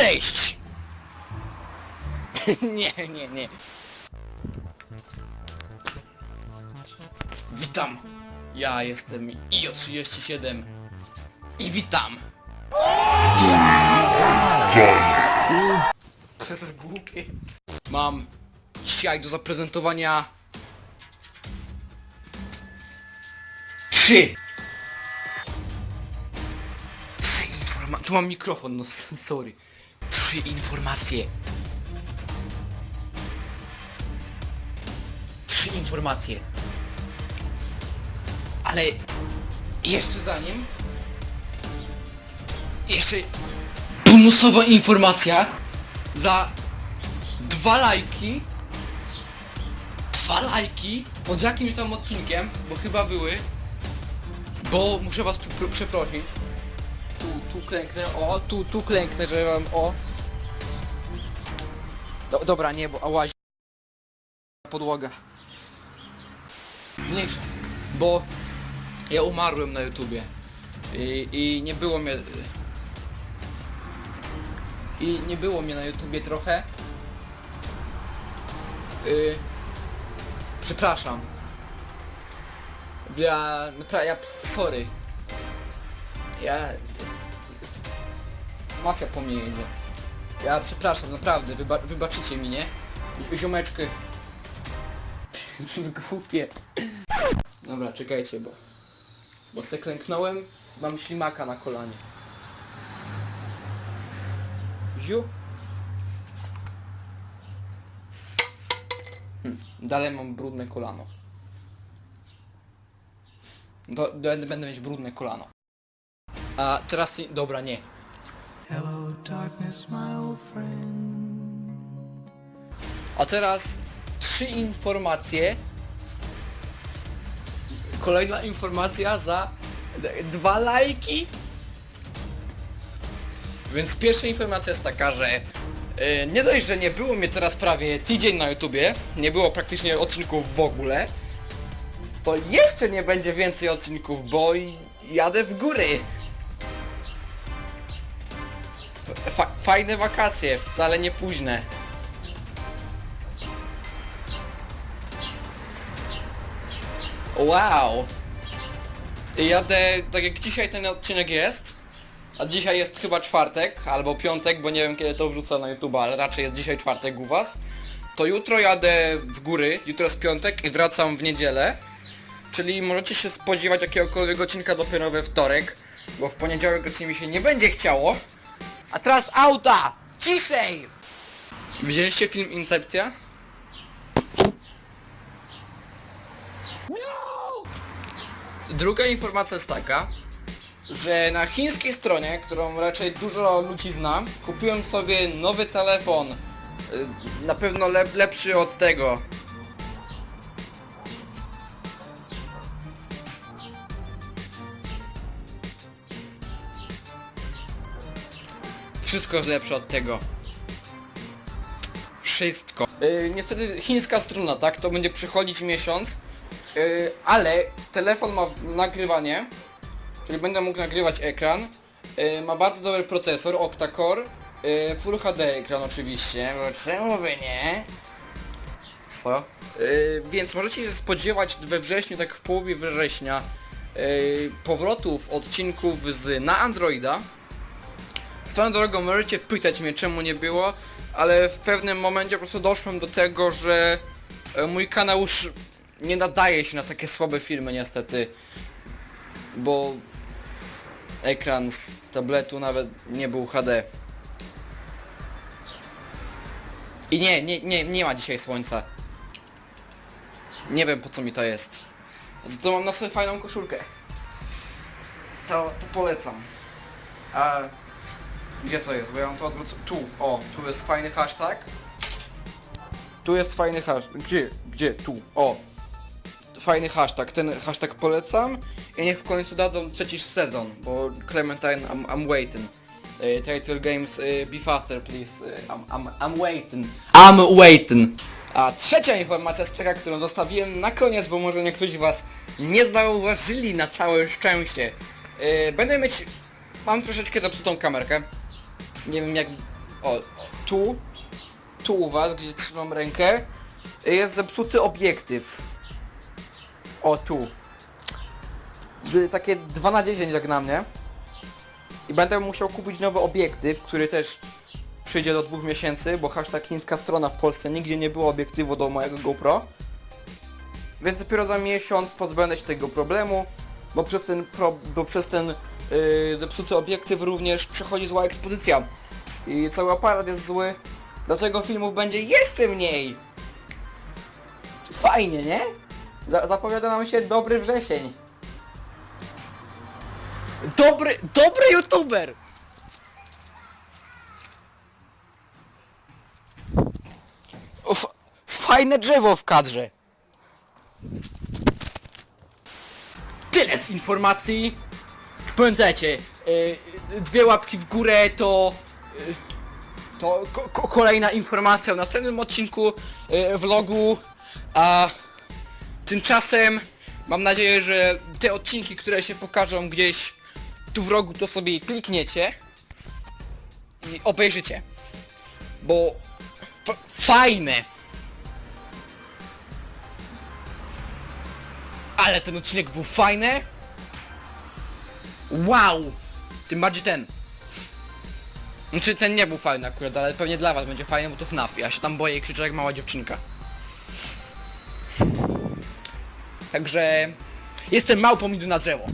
Cześć! nie, nie, nie. Witam. Ja jestem IO37 i witam. To jest głupie. Mam dzisiaj do zaprezentowania trzy Trzy informacje. Tu mam mikrofon, no sorry. Trzy informacje. Trzy informacje. Ale jeszcze zanim. Jeszcze bonusowa informacja za dwa lajki. Dwa lajki pod jakimś tam odcinkiem, bo chyba były. Bo muszę was pr- pr- przeprosić tu, tu klęknę, o, tu, tu klęknę, że wam, o. Do, dobra, nie, bo łazi podłoga. Mniejsza, bo ja umarłem na YouTubie i, i nie było mnie i nie było mnie na YouTubie trochę. Y, przepraszam. Ja, napra- ja, sorry. Ja... Mafia po mnie jedzie. Ja przepraszam, naprawdę, wyba wybaczycie mi, nie? Z- Ziomeczky. Zgłupie. Dobra, czekajcie, bo... Bo se klęknąłem, mam ślimaka na kolanie. Ziu. Hm, dalej mam brudne kolano. Do, będę, będę mieć brudne kolano. A teraz... Dobra, nie. Hello, darkness, my old friend. A teraz trzy informacje. Kolejna informacja za dwa lajki. Więc pierwsza informacja jest taka, że yy, nie dość, że nie było mnie teraz prawie tydzień na YouTubie, nie było praktycznie odcinków w ogóle, to jeszcze nie będzie więcej odcinków, bo jadę w góry. Fa fajne wakacje, wcale nie późne. Wow! Jadę, tak jak dzisiaj ten odcinek jest, a dzisiaj jest chyba czwartek, albo piątek, bo nie wiem kiedy to wrzucę na YouTube, ale raczej jest dzisiaj czwartek u was, to jutro jadę w góry, jutro jest piątek i wracam w niedzielę, czyli możecie się spodziewać jakiegokolwiek odcinka dopiero we wtorek, bo w poniedziałek raczej mi się nie będzie chciało. A teraz auta! Ciszej! Widzieliście film Incepcja? Druga informacja jest taka, że na chińskiej stronie, którą raczej dużo ludzi zna, kupiłem sobie nowy telefon. Y, Na pewno lep, lepszy od tego. Wszystko jest lepsze od tego. Wszystko. Yy, niestety chińska strona, tak? To będzie przychodzić miesiąc. Yy, ale telefon ma nagrywanie, czyli będę mógł nagrywać ekran. Yy, ma bardzo dobry procesor, octa-core. Yy, Full HD ekran oczywiście, bo czemu by nie? Co? Yy, więc możecie się spodziewać we wrześniu, tak w połowie września, yy, powrotów odcinków z na Androida. Swoją drogą możecie pytać mnie czemu nie było, ale w pewnym momencie po prostu doszłem do tego, że e, mój kanał już nie nadaje się na takie słabe filmy niestety. Bo ekran z tabletu nawet nie był HD. I nie, nie, nie, nie ma dzisiaj słońca. Nie wiem po co mi to jest. Zato mam na sobie fajną koszulkę. To, to polecam. A gdzie to jest? Bo ja mam to odwrócę. Tu, o, tu jest fajny hashtag. Tu jest fajny hashtag. Gdzie? Gdzie? Tu, o. Fajny hashtag. Ten hashtag polecam. I niech w końcu dadzą trzeci sezon, bo Clementine, I'm, I'm waiting. Uh, title games, uh, be faster please. Uh, I'm, I'm, I'm waiting. I'm waiting. A trzecia informacja jest taka, którą zostawiłem na koniec, bo może niektórzy was nie zauważyli na całe szczęście. Yy, będę mieć... Mam troszeczkę zepsutą kamerkę. Nie wiem jak o, tu, tu u was, gdzie trzymam rękę, jest zepsuty obiektyw. O, tu. Takie 2 na 10 jak na mnie. I będę musiał kupić nowy obiektyw, który też przyjdzie do dwóch miesięcy, bo hashtag chińska strona w Polsce nigdzie nie było obiektywu do mojego GoPro. Więc dopiero za miesiąc pozbędę się tego problemu, bo przez ten, pro, bo przez ten yy, zepsuty obiektyw również przychodzi zła ekspozycja. I cały aparat jest zły, dlatego filmów będzie jeszcze mniej. Fajnie, nie? Za zapowiada nam się dobry wrzesień. Dobry, dobry youtuber! F- fajne drzewo w kadrze. Tyle z informacji. Pamiętajcie, y, dwie łapki w górę to... y, to ko ko kolejna informacja w następnym odcinku y, vlogu, a tymczasem mam nadzieję, że te odcinki, które się pokażą gdzieś tu w rogu, to sobie klikniecie i obejrzycie, bo fajne. Ale ten odcinek był fajny. Wow! Tym bardziej ten. Znaczy ten nie był fajny akurat, ale pewnie dla was będzie fajny, bo to FNAF. Ja się tam boję i krzyczę jak mała dziewczynka. Także... Jestem małpą idę na drzewo.